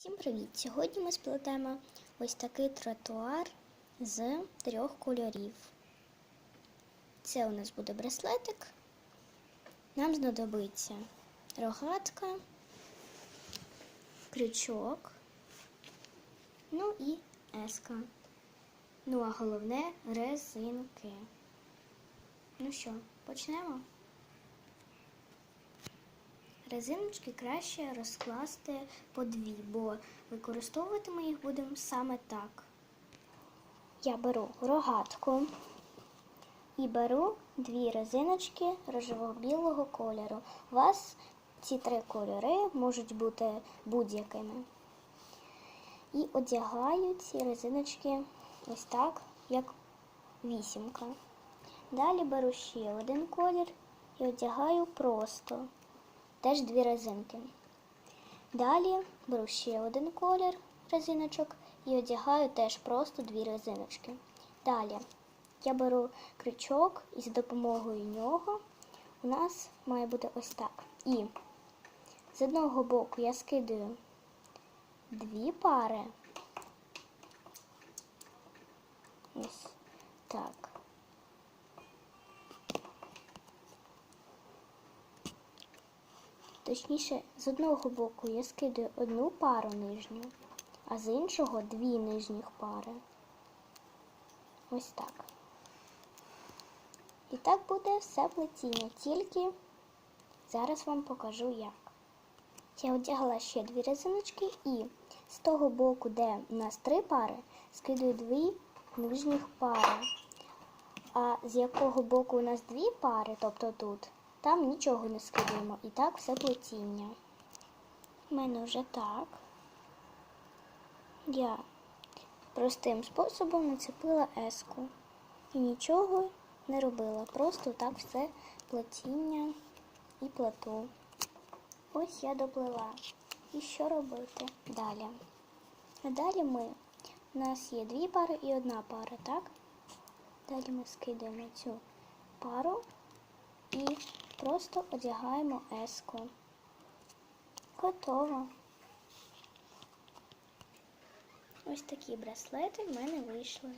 Всім привіт! Сьогодні ми сплетемо ось такий тротуар з трьох кольорів. Це у нас буде браслетик. Нам знадобиться рогатка, крючок, ну і еска. Ну, а головне резинки. Ну що, почнемо? Резиночки краще розкласти по дві, бо використовувати ми їх будемо саме так. Я беру рогатку і беру дві резиночки рожево-білого кольору. У вас ці три кольори можуть бути будь-якими. І одягаю ці резиночки ось так, як вісімка. Далі беру ще один колір і одягаю просто теж дві резинки. Далі беру ще один колір резиночок і одягаю теж просто дві резиночки. Далі я беру крючок і за допомогою нього у нас має бути ось так. І з одного боку я скидаю дві пари. Ось так. Точніше, з одного боку я скидаю одну пару нижню, а з іншого дві нижніх пари. Ось так. І так буде все плетіння, тільки зараз вам покажу як. Я одягла ще дві резиночки і з того боку, де у нас три пари, скидаю дві нижніх пари. А з якого боку у нас дві пари, тобто тут, там нічого не скидуємо. І так все плетіння. У мене вже так. Я простим способом нацепила еску. І нічого не робила. Просто так все плетіння і плету. Ось я доплила. І що робити далі? А далі ми. У нас є дві пари і одна пара, так? Далі ми скидаємо цю пару і просто одягаємо еску. Готово. Ось такі браслети в мене вийшли.